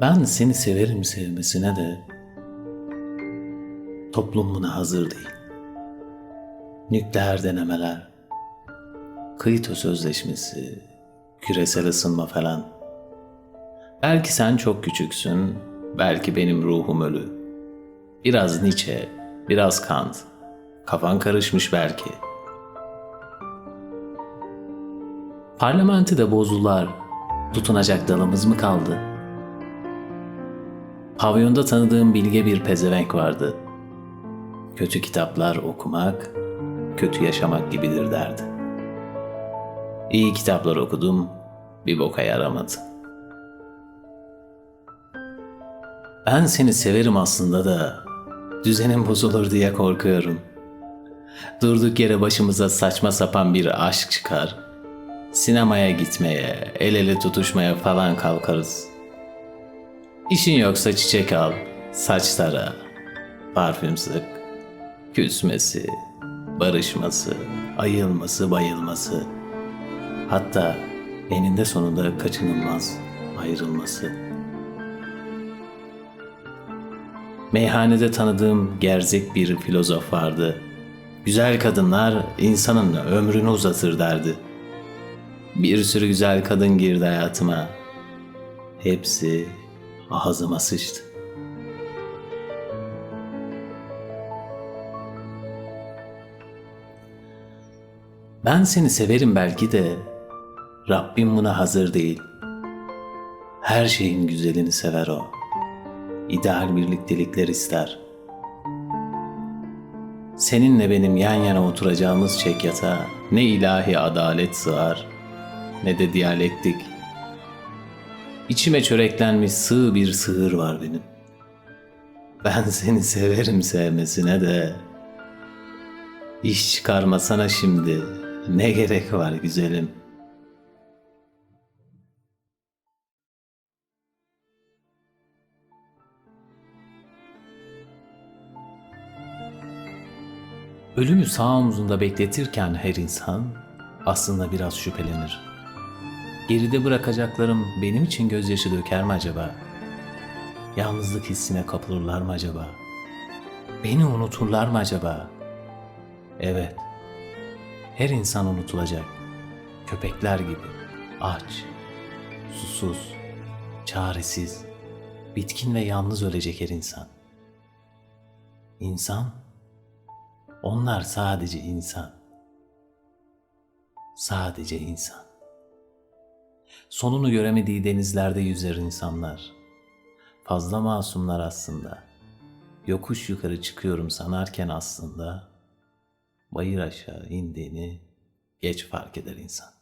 Ben seni severim sevmesine de toplum buna hazır değil. Nükleer denemeler, Kyoto Sözleşmesi, küresel ısınma falan. Belki sen çok küçüksün, belki benim ruhum ölü. Biraz Nietzsche, biraz Kant. Kafan karışmış belki. Parlamenti de bozdular. Tutunacak dalımız mı kaldı? Pavyonda tanıdığım bilge bir pezevenk vardı. Kötü kitaplar okumak, kötü yaşamak gibidir derdi. İyi kitaplar okudum, bir boka yaramadı. Ben seni severim aslında da düzenin bozulur diye korkuyorum. Durduk yere başımıza saçma sapan bir aşk çıkar. Sinemaya gitmeye, el ele tutuşmaya falan kalkarız. İşin yoksa çiçek al, saç tara, parfüm sık, küsmesi, barışması, ayılması, bayılması. Hatta eninde sonunda kaçınılmaz ayrılması. Meyhanede tanıdığım gerzek bir filozof vardı. Güzel kadınlar insanın ömrünü uzatır derdi. Bir sürü güzel kadın girdi hayatıma. Hepsi ağzıma sıçtı. Ben seni severim belki de Rabbim buna hazır değil. Her şeyin güzelini sever o. İdeal birliktelikler ister. Seninle benim yan yana oturacağımız çek yatağa ne ilahi adalet sığar ne de diyalektik. İçime çöreklenmiş sığ bir sığır var benim. Ben seni severim sevmesine de iş çıkarmasana şimdi ne gerek var güzelim. Ölümü sağ omzunda bekletirken her insan aslında biraz şüphelenir. Geride bırakacaklarım benim için gözyaşı döker mi acaba? Yalnızlık hissine kapılırlar mı acaba? Beni unuturlar mı acaba? Evet. Her insan unutulacak. Köpekler gibi. Aç, susuz, çaresiz, bitkin ve yalnız ölecek her insan. İnsan onlar sadece insan. Sadece insan. Sonunu göremediği denizlerde yüzer insanlar. Fazla masumlar aslında. Yokuş yukarı çıkıyorum sanarken aslında bayır aşağı indiğini geç fark eder insan.